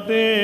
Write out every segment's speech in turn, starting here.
ते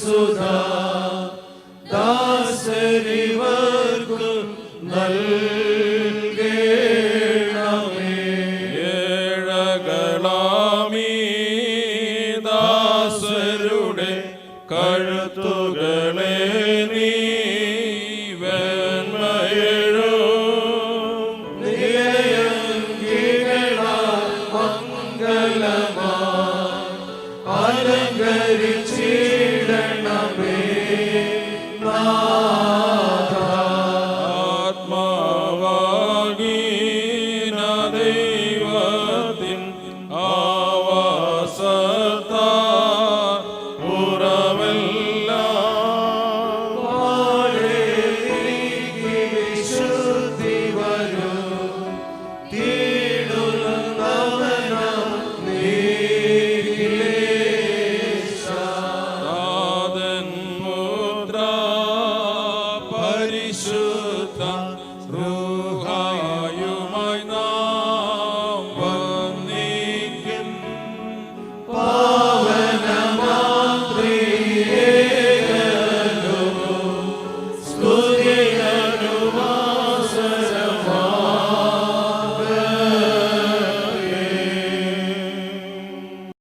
സുധാ ദാസരിവർക്കു നൽകേണമേ. ഏഴകളാമീ ദാസരുടെ കഴുത്തുകളെ നീ വെണ്മയഴും. 다